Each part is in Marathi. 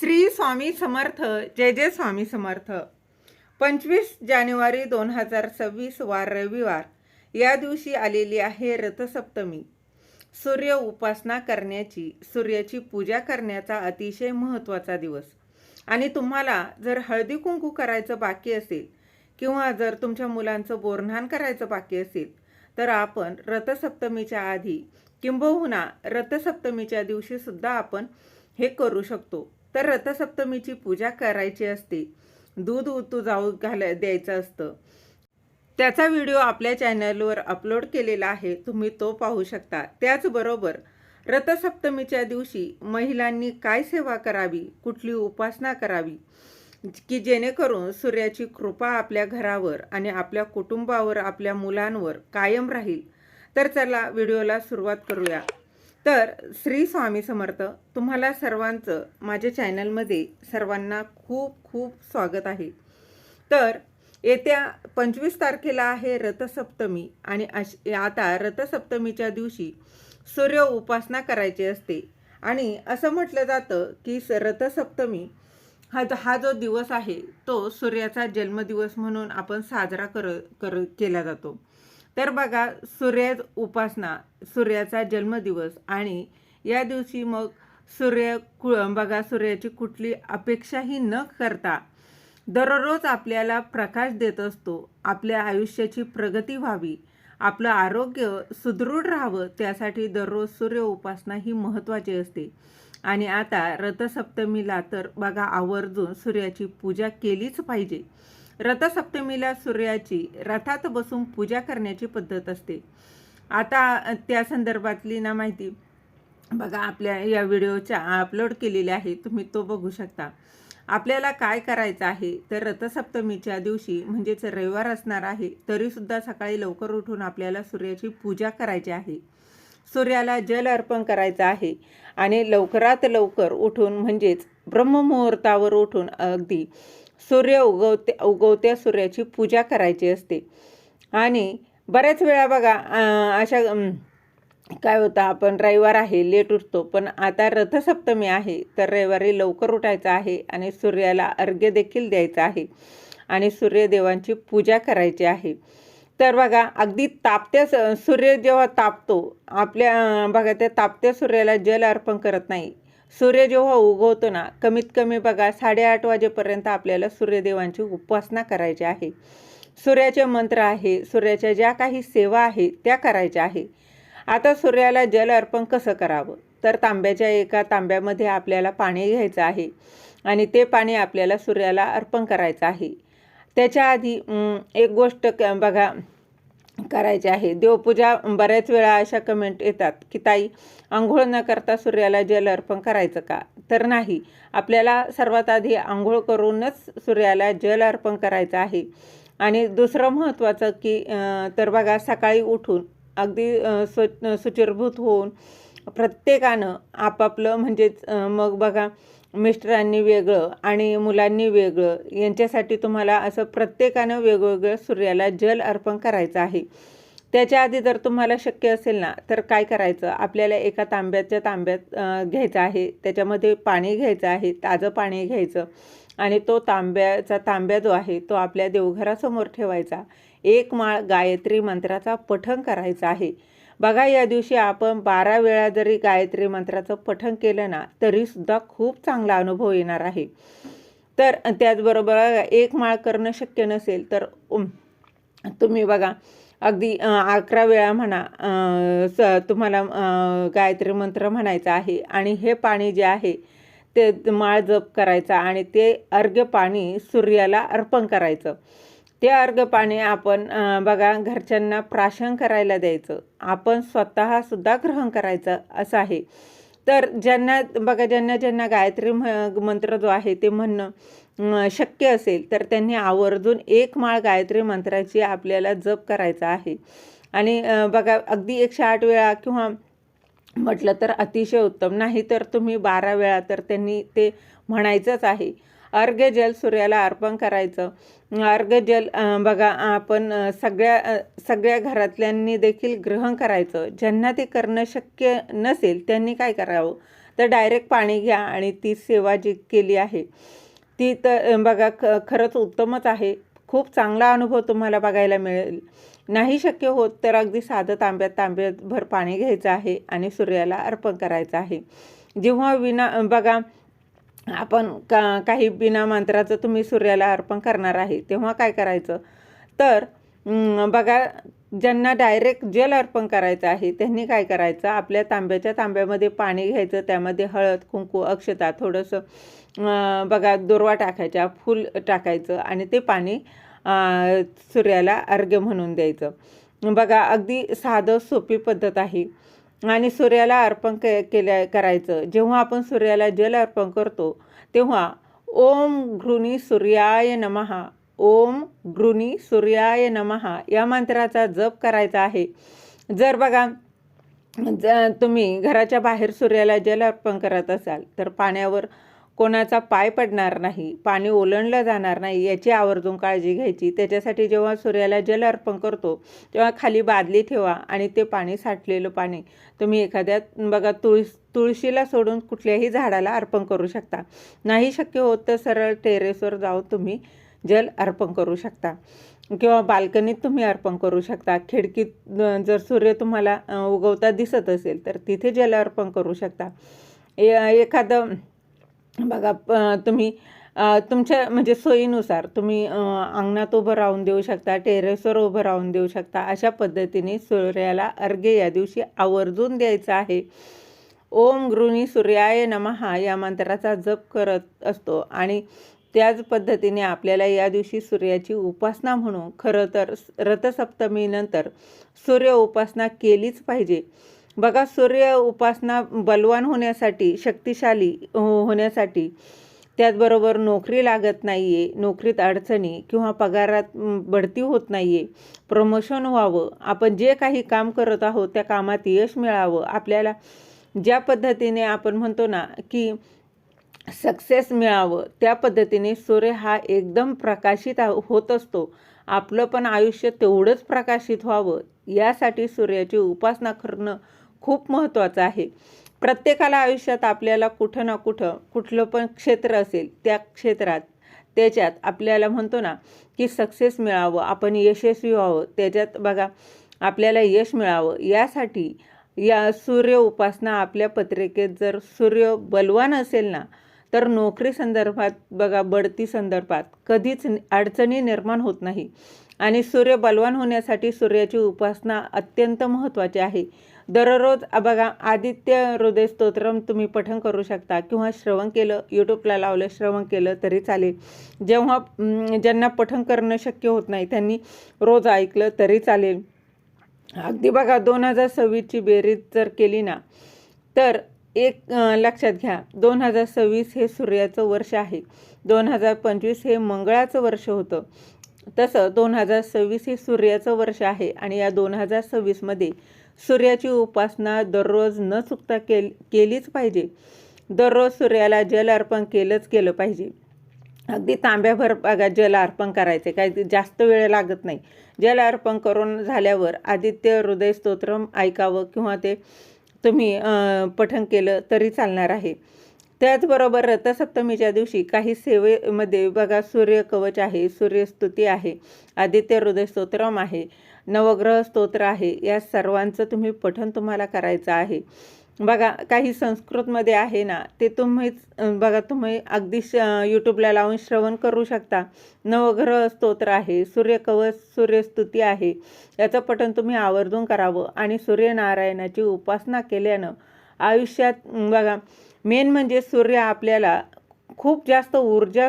श्री स्वामी समर्थ जय जय स्वामी समर्थ. पंचवीस जानेवारी दोन हजार सव्वीस वार रविवार. या दिवशी आलेली आहे रथसप्तमी. सूर्य उपासना करण्याची सूर्याची पूजा करण्याचा अतिशय महत्त्वाचा दिवस. आणि तुम्हाला जर हळदी कुंकू करायचं बाकी असेल किंवा जर तुमच्या मुलांचं बोरन्हाण करायचं बाकी असेल तर आपण रथसप्तमीच्या आधी किंबहुना रथसप्तमीच्या दिवशीसुद्धा आपण हे करू शकतो. तर रथसप्तमीची पूजा करायची असते. दूध उतू जाऊ घाल द्यायचं असतं. त्याचा व्हिडिओ आपल्या चॅनलवर अपलोड केलेला आहे तुम्ही तो पाहू शकता. त्याचबरोबर रथसप्तमीच्या दिवशी महिलांनी काय सेवा करावी कुठली उपासना करावी की जेणेकरून सूर्याची कृपा आपल्या घरावर आणि आपल्या कुटुंबावर आपल्या मुलांवर कायम राहील? तर चला व्हिडिओला सुरुवात करूया. तर श्री स्वामी समर्थ तुम्हाला सर्वांचं माझ्या चॅनलमध्ये सर्वांना खूप खूप स्वागत आहे. तर येत्या पंचवीस तारखेला आहे रथसप्तमी आणि अश आता रथसप्तमीच्या दिवशी सूर्य उपासना करायची असते. आणि असं म्हटलं जातं की स रथसप्तमी हा हा जो दिवस आहे तो सूर्याचा जन्मदिवस म्हणून आपण साजरा कर कर केला जातो. तर बघा सूर्य उपासना सूर्याचा जन्मदिवस आणि या दिवशी मग सूर्य कु बघा सूर्याची कुठली अपेक्षाही न करता दररोज आपल्याला प्रकाश देत असतो आपल्या आयुष्याची प्रगती व्हावी आपलं आरोग्य सुदृढ राहावं त्यासाठी दररोज सूर्य उपासना ही महत्त्वाची असते. आणि आता रथसप्तमीला तर बघा आवर्जून सूर्याची पूजा केलीच पाहिजे. रथसप्तमीला सूर्याची रथात बसून पूजा करण्याची पद्धत असते. आता त्या संदर्भातली ना माहिती बघा आपल्या या व्हिडिओच्या अपलोड केलेली आहे तुम्ही तो बघू शकता. आपल्याला काय करायचं आहे? तर रथसप्तमीच्या दिवशी म्हणजेच रविवार असणार आहे तरीसुद्धा सकाळी लवकर उठून आपल्याला सूर्याची पूजा करायची आहे. सूर्याला जल अर्पण करायचं आहे आणि लवकरात लवकर उठून म्हणजेच ब्रह्ममुहूर्तावर उठून अगदी सूर्य उगवते उगवत्या सूर्याची पूजा करायची असते. आणि बऱ्याच वेळा बघा अशा काय होतं आपण रविवार आहे लेट उठतो पण आता रथसप्तमी आहे तर रविवारी लवकर उठायचं आहे आणि सूर्याला अर्घ्य देखील द्यायचं आहे. आणि सूर्यदेवांची पूजा करायची आहे. तर बघा अगदी तापत्या सूर्य जेव्हा तापतो आपल्या बघा त्या तापत्या सूर्याला जल अर्पण करत नाही. सूर्य जेव्हा उगवतो ना कमीत कमी बघा साडेआठ वाजेपर्यंत आपल्याला सूर्यदेवांची उपासना करायची आहे. सूर्याचे मंत्र आहे सूर्याच्या ज्या काही सेवा आहे त्या करायच्या आहे. आता सूर्याला जल अर्पण कसं करावं? तर तांब्याच्या एका तांब्यामध्ये आपल्याला पाणी घ्यायचं आहे आणि ते पाणी आपल्याला सूर्याला अर्पण करायचं आहे. त्याच्या आधी एक गोष्ट क बघा करायचे आहे. देवपूजा बऱ्याच वेळा अशा कमेंट येतात की ताई आंघोळ न करता सूर्याला जल अर्पण करायचं का? तर नाही. आपल्याला सर्वात आधी आंघोळ करूनच सूर्याला जल अर्पण करायचं आहे. आणि दुसरं महत्त्वाचं की तर बघा सकाळी उठून अगदी स्व सुचिरभूत होऊन प्रत्येकानं आपापलं म्हणजेच मग बघा मिस्टरांनी वेगळं आणि मुलांनी वेगळं यांच्यासाठी तुम्हाला असं प्रत्येकानं वेगवेगळं सूर्याला जल अर्पण करायचं आहे. त्याच्या आधी जर तुम्हाला शक्य असेल ना तर काय करायचं? आपल्याला एका तांब्याच्या तांब्यात घ्यायचं आहे. त्याच्यामध्ये पाणी घ्यायचं आहे ताजं पाणी घ्यायचं. आणि तो तांब्याचा तांब्या जो आहे तो आपल्या देवघरासमोर ठेवायचा. एक माळ गायत्री मंत्राचा पठण करायचा आहे. बघा या दिवशी आपण बारा वेळा जरी गायत्री मंत्राचं पठण केलं ना तरीसुद्धा खूप चांगला अनुभव येणार आहे. तर त्याचबरोबर एक माळ करणं शक्य नसेल तर तुम्ही बघा अगदी अकरा वेळा म्हणा स तुम्हाला गायत्री मंत्र म्हणायचं आहे आणि हे पाणी जे आहे ते माळ जप करायचा आणि ते अर्घ्य पाणी सूर्याला अर्पण करायचं. ते अर्घ पाणी आपण बघा घरच्यांना प्राशन करायला द्यायचं. आपण स्वतःसुद्धा ग्रहण करायचं असं आहे. तर ज्यांना बघा ज्यांना ज्यांना गायत्री मंत्र जो आहे ते म्हणणं शक्य असेल तर त्यांनी आवर्जून एक माळ गायत्री मंत्राची आपल्याला जप करायचा आहे. आणि बघा अगदी एकशे आठ वेळा किंवा म्हटलं तर अतिशय उत्तम. नाही तर तुम्ही बारा वेळा तर त्यांनी ते म्हणायचंच आहे. अर्घ्य जल सूर्याला अर्पण करायचं. अर्घ्य जल बघा आपण सगळ्या सगळ्या घरातल्यांनी देखील ग्रहण करायचं. ज्यांना ते करणं शक्य नसेल त्यांनी काय करावं? तर डायरेक्ट पाणी घ्या आणि ती सेवा जी केली आहे ती तर बघा ख खरंच उत्तमच आहे. खूप चांगला अनुभव तुम्हाला बघायला मिळेल. नाही शक्य होत तर अगदी साधं तांब्यात तांब्यातभर पाणी घ्यायचं आहे आणि सूर्याला अर्पण करायचं आहे. जेव्हा विना बघा आपण का काही बिना मंत्राचं तुम्ही सूर्याला अर्पण करणार आहे तेव्हा काय करायचं? तर बघा ज्यांना डायरेक्ट जल अर्पण करायचं आहे त्यांनी काय करायचं? आपल्या तांब्याच्या तांब्यामध्ये पाणी घ्यायचं त्यामध्ये हळद कुंकू अक्षता थोडंसं बघा दोरवा टाकायच्या फूल टाकायचं आणि ते पाणी सूर्याला अर्घ्य म्हणून द्यायचं. बघा अगदी साधं सोपी पद्धत आहे. आणि सूर्याला अर्पण के केल्या करायचं. जेव्हा आपण सूर्याला जल अर्पण करतो तेव्हा ओम घृणी सूर्याय नमहा ओम घृणी सूर्याय नमहा या मंत्राचा जप करायचा आहे. जर बघा ज तुम्ही घराच्या बाहेर सूर्याला जल अर्पण करत असाल तर पाण्यावर कोणाचा पाय पडणार नाही पाणी ओलंडलं जाणार नाही याची आवर्जून काळजी घ्यायची. त्याच्यासाठी जेव्हा सूर्याला जल अर्पण करतो तेव्हा खाली बादली ठेवा आणि ते पाणी साठलेलं पाणी तुम्ही एखाद्या बघा तुळस तुळशीला सोडून कुठल्याही झाडाला अर्पण करू शकता. नाही शक्य होत तर सरळ टेरेसवर जाऊन तुम्ही जल अर्पण करू शकता. किंवा बाल्कनीत तुम्ही अर्पण करू शकता. खिडकीत जर सूर्य तुम्हाला उगवता दिसत असेल तर तिथे जल अर्पण करू शकता. ए- एखादं बघा प- तुम्ही तुमच्या म्हणजे सोयीनुसार तुम्ही अंगणात उभं राहून देऊ शकता टेरेसवर उभं राहून देऊ शकता अशा पद्धतीने सूर्याला अर्घ्य या दिवशी आवर्जून द्यायचं आहे. ओम गृणी सूर्याय नमहा या मंत्राचा जप करत असतो आणि त्याच पद्धतीने आपल्याला या दिवशी सूर्याची उपासना म्हणून खरं तर रथसप्तमीनंतर सूर्य उपासना केलीच पाहिजे. बघा सूर्य उपासना बलवान होण्यासाठी शक्तिशाली हो- होण्यासाठी त्याचबरोबर नोकरी लागत नाही आहे नोकरीत अडचणी किंवा पगारात बढती होत नाही आहे प्रमोशन व्हावं. आपण जे काही काम करत आहोत त्या कामात यश मिळावं. आपल्याला ज्या पद्धतीने आपण म्हणतो ना की सक्सेस मिळावं त्या पद्धतीने सूर्य हा एकदम प्रकाशित होत असतो. आपलं पण आयुष्य तेवढंच प्रकाशित व्हावं. यासाठी सूर्याची उपासना करणं खूप महत्त्वाचं आहे. प्रत्येकाला आयुष्यात आपल्याला कुठं ना कुठं कुठलं पण क्षेत्र असेल त्या क्षेत्रात त्याच्यात आपल्याला म्हणतो ना की सक्सेस मिळावं आपण यशस्वी व्हावं त्याच्यात बघा आपल्याला यश मिळावं यासाठी या सूर्य उपासना आपल्या पत्रिकेत जर सूर्य बलवान असेल ना तर नोकरी संदर्भात बघा बढती संदर्भात कधीच अडचणी निर्माण होत नाही. आणि सूर्य बलवान होण्यासाठी सूर्याची उपासना अत्यंत महत्त्वाची आहे. दररोज बघा आदित्य हृदय स्तोत्रम तुम्ही पठण करू शकता. किंवा श्रवण केलं यूट्यूबला लावलं श्रवण केलं तरी चालेल. जेव्हा ज्यांना पठण करणं शक्य होत नाही त्यांनी रोज ऐकलं तरी चालेल. अगदी बघा दोन हजार सव्वीसची बेरीज जर केली ना तर एक लक्षात घ्या दोन हजार सव्वीस हे सूर्याचं वर्ष आहे. दोन हजार पंचवीस हे मंगळाचं वर्ष होतं. तसं दोन हजार सव्वीस हे सूर्याचं वर्ष आहे आणि या दोन हजार सव्वीसमध्ये सूर्याची उपासना दररोज न चुकता केल केलीच पाहिजे. दररोज सूर्याला जल अर्पण केलंच केलं पाहिजे. अगदी तांब्याभर बघा जल अर्पण करायचे काही जास्त वेळ लागत नाही. जल अर्पण करून झाल्यावर आदित्य हृदय स्तोत्रम ऐकावं किंवा ते तुम्ही पठण केलं तरी चालणार आहे. त्याचबरोबर रथसप्तमीच्या दिवशी काही सेवेमध्ये बघा सूर्यकवच आहे सूर्यस्तुती आहे आदित्य हृदय स्तोत्रम आहे नवग्रह स्तोत्र आहे या सर्वांचं तुम्ही पठण तुम्हाला करायचं आहे. बघा काही संस्कृतमध्ये आहे ना ते तुम्हीच बघा तुम्ही अगदी श यूट्यूबला लावून श्रवण करू शकता. नवग्रह स्तोत्र आहे सूर्यकवच सूर्यस्तुती आहे याचं पठण तुम्ही आवर्जून करावं. आणि सूर्यनारायणाची उपासना केल्यानं आयुष्यात बघा मेन म्हणजे सूर्य आपल्याला खूप जास्त ऊर्जा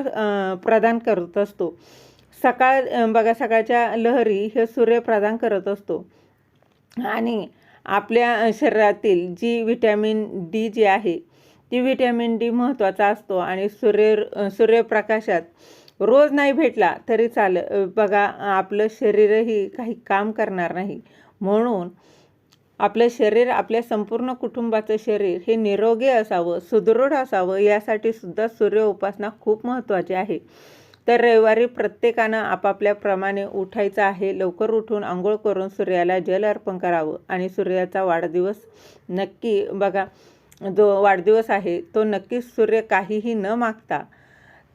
प्रदान करत असतो. सकाळ बघा सकाळच्या लहरी हे सूर्य प्रदान करत असतो. आणि आपल्या शरीरातील जी व्हिटॅमिन डी जी आहे ती व्हिटॅमिन डी महत्त्वाचा असतो. आणि सूर्य सूर्यप्रकाशात रोज नाही भेटला तरी चाल बघा आपलं शरीरही काही काम करणार नाही. म्हणून आपलं शरीर आपल्या संपूर्ण कुटुंबाचं शरीर हे निरोगी असावं सुदृढ असावं यासाठी सुद्धा सूर्य उपासना खूप महत्त्वाची आहे. तर रविवारी प्रत्येकानं आपापल्याप्रमाणे उठायचं आहे. लवकर उठून आंघोळ करून सूर्याला जल अर्पण करावं आणि सूर्याचा वाढदिवस नक्की बघा जो वाढदिवस आहे तो नक्कीच सूर्य काहीही न मागता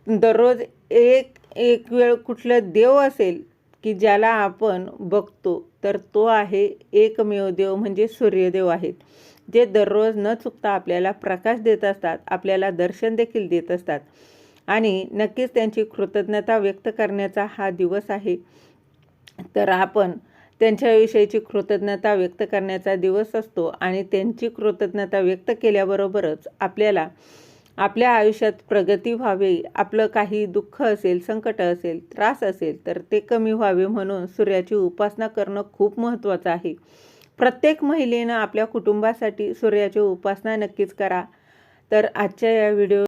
दररोज एक एक वेळ कुठलं देव असेल की ज्याला आपण बघतो तर तो आहे एकमेव देव म्हणजे सूर्यदेव आहेत. जे दररोज न चुकता आपल्याला प्रकाश देत असतात आपल्याला दर्शन देखील देत असतात. आणि नक्कीच त्यांची कृतज्ञता व्यक्त करण्याचा हा दिवस आहे. तर आपण त्यांच्याविषयीची कृतज्ञता व्यक्त करण्याचा दिवस असतो आणि त्यांची कृतज्ञता व्यक्त केल्याबरोबरच आपल्याला आपल्या आयुष्यात प्रगती व्हावी आपलं काही दुःख असेल संकट असेल त्रास असेल तर ते कमी व्हावे म्हणून सूर्याची उपासना करणं खूप महत्त्वाचं आहे. प्रत्येक महिलेनं आपल्या कुटुंबासाठी सूर्याची उपासना नक्कीच करा. तर आजच्या या व्हिडिओ